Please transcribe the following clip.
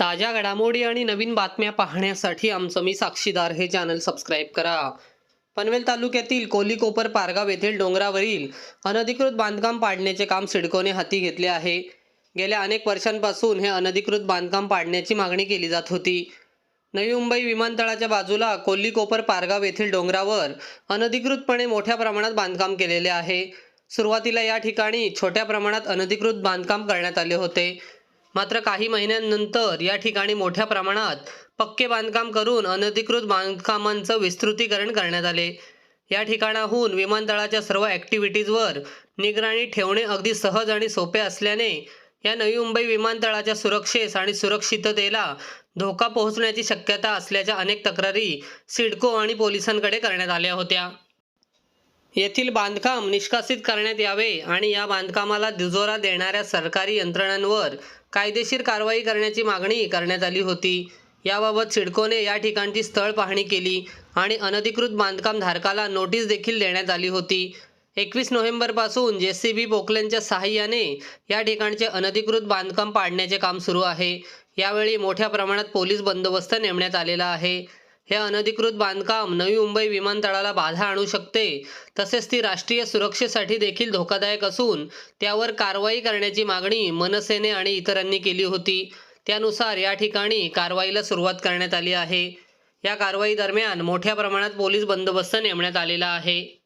ताज्या घडामोडी आणि नवीन बातम्या पाहण्यासाठी आमचं मी साक्षीदार हे चॅनल सबस्क्राईब करा. पनवेल तालुक्यातील कोलीकोपर पारगाव येथील डोंगरावरील अनधिकृत बांधकाम पाडण्याचे काम सिडकोने हाती घेतले आहे. गेल्या अनेक वर्षांपासून हे अनधिकृत बांधकाम पाडण्याची मागणी केली जात होती. नवी मुंबई विमानतळाच्या बाजूला कोल्लीकोपर पारगाव येथील डोंगरावर अनधिकृतपणे मोठ्या प्रमाणात बांधकाम केलेले आहे. सुरुवातीला या ठिकाणी छोट्या प्रमाणात अनधिकृत बांधकाम करण्यात आले होते. मात्र काही महिन्यांनंतर या ठिकाणी मोठ्या प्रमाणात पक्के बांधकाम करून अनधिकृत बांधकामांचं विस्तृतीकरण करण्यात आले. या ठिकाणाहून विमानतळाच्या सर्व ॲक्टिव्हिटीजवर निगराणी ठेवणे अगदी सहज आणि सोपे असल्याने या नवी मुंबई विमानतळाच्या सुरक्षेस आणि सुरक्षिततेला धोका पोहोचण्याची शक्यता असल्याच्या अनेक तक्रारी सिडको आणि पोलिसांकडे करण्यात आल्या होत्या. येथील बांधकाम निष्कासित करण्यात यावे आणि या बांधकामाला दुजोरा देणाऱ्या सरकारी यंत्रणांवर कायदेशीर कारवाई करण्याची मागणी करण्यात आली होती. याबाबत सिडकोने या ठिकाणची स्थळ पाहणी केली आणि अनधिकृत बांधकाम धारकाला नोटीस देखील देण्यात आली होती. एकवीस नोव्हेंबरपासून जे सी बी पोकलेनच्या सहाय्याने या ठिकाणचे अनधिकृत बांधकाम पाडण्याचे काम सुरू आहे. यावेळी मोठ्या प्रमाणात पोलीस बंदोबस्त नेमण्यात आलेला आहे. हे अनधिकृत बांधकाम नवी मुंबई विमानतळाला बाधा आणू शकते. तसेच ती राष्ट्रीय सुरक्षेसाठी देखील धोकादायक असून त्यावर कारवाई करण्याची मागणी मनसेने आणि इतरांनी केली होती. त्यानुसार या ठिकाणी कारवाईला सुरुवात करण्यात आली आहे. या कारवाई दरम्यान मोठ्या प्रमाणात पोलीस बंदोबस्त नेमण्यात आलेला आहे.